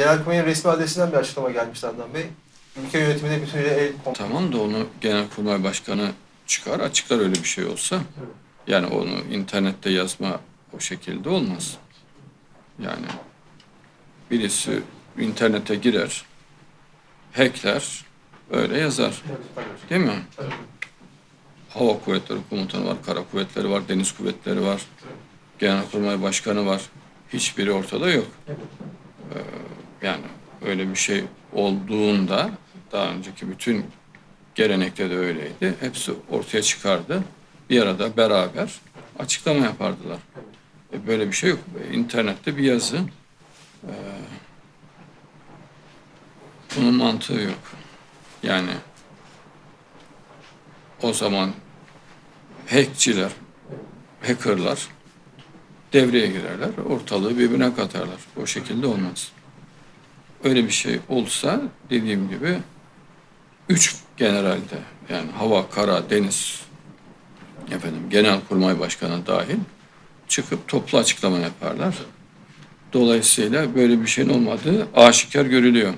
Genelkurmay'ın resmi adresinden bir açıklama gelmişti Adnan Bey. Ülke yönetimine bütünüyle el kom- Tamam da onu Genelkurmay Başkanı çıkar açıklar öyle bir şey olsa. Yani onu internette yazma o şekilde olmaz. Yani birisi internete girer, hackler, öyle yazar. Değil mi? Hava Kuvvetleri Komutanı var, Kara Kuvvetleri var, Deniz Kuvvetleri var, Genelkurmay Başkanı var. Hiçbiri ortada yok. Ee, yani öyle bir şey olduğunda daha önceki bütün gelenekte de öyleydi. Hepsi ortaya çıkardı. Bir arada beraber açıklama yapardılar. E, böyle bir şey yok. E, İnternette bir yazı. e, bunun mantığı yok. Yani o zaman hackçiler, hackerlar devreye girerler, ortalığı birbirine katarlar. O şekilde olmaz. Öyle bir şey olsa dediğim gibi üç generalde yani hava, kara, deniz efendim genelkurmay başkanı dahil çıkıp toplu açıklama yaparlar. Dolayısıyla böyle bir şeyin olmadığı aşikar görülüyor.